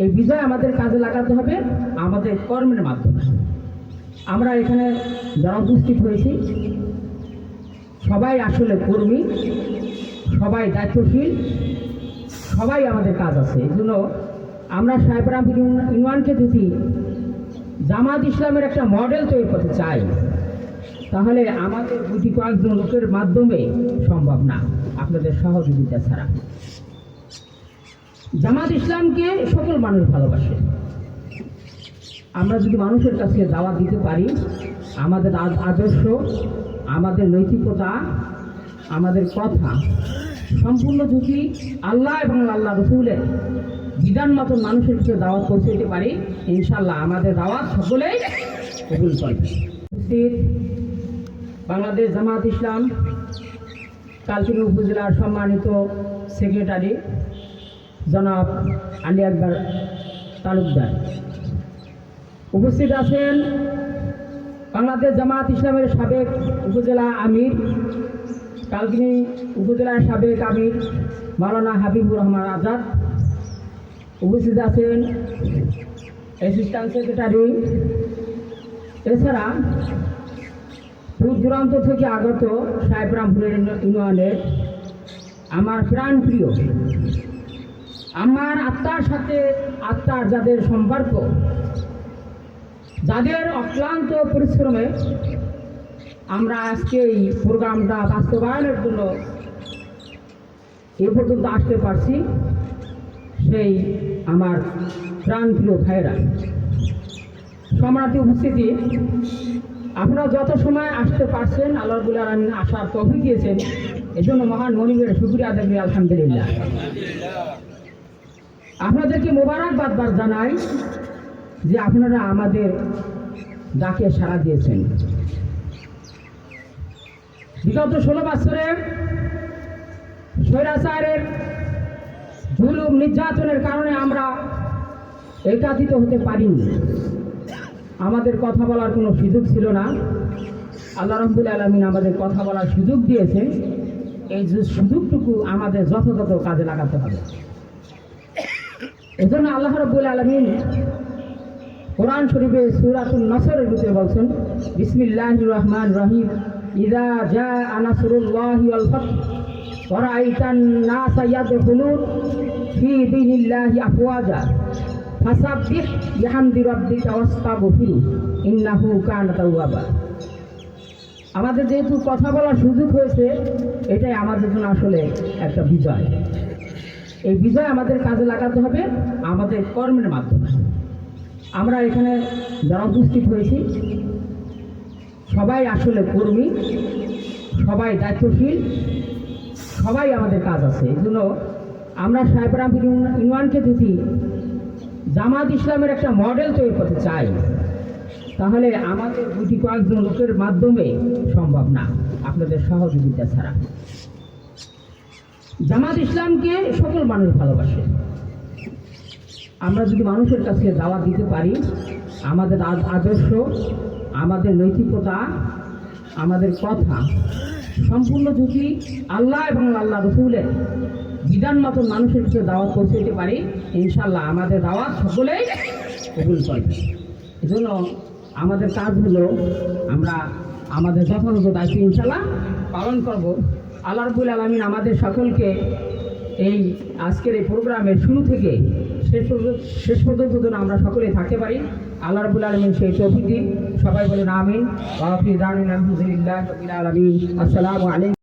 এই বিজয় আমাদের কাজে লাগাতে হবে, আমাদের কর্মের মাধ্যমে। আমরা এখানে যারা উপস্থিত হয়েছি, সবাই আসলে কর্মী, সবাই দায়িত্বশীল, সবাই আমাদের কাজ আছে। এই জন্য আমরা সাহেবরাম ইউনিয়নকে যদি জামাত ইসলামের একটা মডেল তৈরি করতে চাই, তাহলে আমাদের গুটি কয়েকজন লোকের মাধ্যমে সম্ভব না, আপনাদের সহযোগিতা ছাড়া। জামাত ইসলামকে সকল মানুষ ভালোবাসে। আমরা যদি মানুষের কাছে দাওয়া দিতে পারি, আমাদের আদর্শ, আমাদের নৈতিকতা, আমাদের কথা সম্পূর্ণ যদি আল্লাহ এবং আল্লাহ রসুলের বিধান মতন মানুষের কাছে দাওয়াত পৌঁছে দিতে পারি ইনশাল্লাহ আমাদের দাওয়াত সকলেই কবুল করবে। বাংলাদেশ জামাত ইসলাম কালকিনি উপজেলার সম্মানিত সেক্রেটারি জনাব আলী আকবর তালুকদার। উপস্থিত আছেন বাংলাদেশ জামাত ইসলামের সাবেক উপজেলা আমির, কালকিনি উপজেলার সাবেক আমির মাওলানা হাবিবুর রহমান আজাদ। উপস্থিত আছেন অ্যাসিস্ট্যান্ট সেক্রেটারি। এছাড়া দূর দূরান্ত থেকে আগত সাহেবরামপুরের ইউনিয়নের আমার প্রাণ প্রিয় আমার আত্মার সাথে আত্মার যাদের সম্পর্ক, যাদের অক্লান্ত পরিশ্রমে আমরা আজকে এই প্রোগ্রামটা বাস্তবায়নের জন্য এ পর্যন্ত আসতে পারছি, সেই আমার প্রাণপ্রিয় ভাইরা সম্রাটি উপস্থিতি, আপনারা যত সময় আসতে পারছেন, আল্লাহ রবুল আলমিন আসার তফি দিয়েছেন, এজন্য মহান মনিবের শুক্রিয়া দেবে আলহামদুলিল্লাহ। আপনাদেরকে মোবারকবাদ বার জানাই যে আপনারা আমাদের ডাকে সাড়া দিয়েছেন। বিগত ষোলো বছরের স্বৈরাচারের জুলুম নির্যাতনের কারণে আমরা একাধিত হতে পারিনি। আমাদের কথা বলার কোনো সুযোগ ছিল না। আল্লাহ রব্বুল আলমিন আমাদের কথা বলার সুযোগ দিয়েছেন। এই সুযোগটুকু আমাদের যথাযথ কাজে লাগাতে হবে। এজন্য আল্লাহ রব্বুল আলমিন কোরআন শরীফে সুরাতুল নসরের ভিতরে বলছেন বিসমিল্লাহ রহমান রহিম। ইদা জা আনাসুরুল্লাহি ওয়াল ফাত ওয়ারাইতান নাসা ইয়াদখুলুন ফি দীনিল্লাহি আফওয়াজা। ফাসাব্বিহ বিহামদি রাব্বিকা ওয়াস্তাগফিরু। ইন্নাহু কানা তাওয়াবা। আমাদের যেহেতু কথা বলার সুযোগ হয়েছে, এটাই আমাদের জন্য আসলে একটা বিজয়। এই বিজয় আমাদের কাজে লাগাতে হবে, আমাদের কর্মের মাধ্যমে। আমরা এখানে যারা উপস্থিত হয়েছি, সবাই আসলে কর্মী, সবাই দায়িত্বশীল, সবাই আমাদের কাজ আছে। এই জন্য আমরা সাহেবরাম ইউনিয়নকে যদি জামাত ইসলামের একটা মডেল তৈরি করতে চাই, তাহলে আমাদের গুটি কয়েকজন লোকের মাধ্যমে সম্ভব না, আপনাদের সহযোগিতা ছাড়া। জামাত ইসলামকে সকল মানুষ ভালোবাসে। আমরা যদি মানুষের কাছে দাওয়া দিতে পারি, আমাদের আদ- আদর্শ, আমাদের নৈতিকতা, আমাদের কথা সম্পূর্ণ যদি আল্লাহ এবং আল্লাহ রসুলের বিধান মতন মানুষের কাছে দাওয়াত পৌঁছে দিতে পারি ইনশাল্লাহ আমাদের দাওয়াত সকলেই কবুল করবে। এজন্য আমাদের কাজ হলো আমরা, আমাদের যথাযথ দায়িত্ব ইনশাল্লাহ পালন করব। আল্লাহ আলমিন আমাদের সকলকে এই আজকের এই প্রোগ্রামের শুরু থেকে শেষ পর্যন্ত শেষ পর্যন্ত যেন আমরা সকলে থাকতে পারি। আল্লাহ রবুল আলমিন সেই চৌফিক দিন। সবাই বলেন আমিন। আলমিন। আসসালামু আলাইকুম।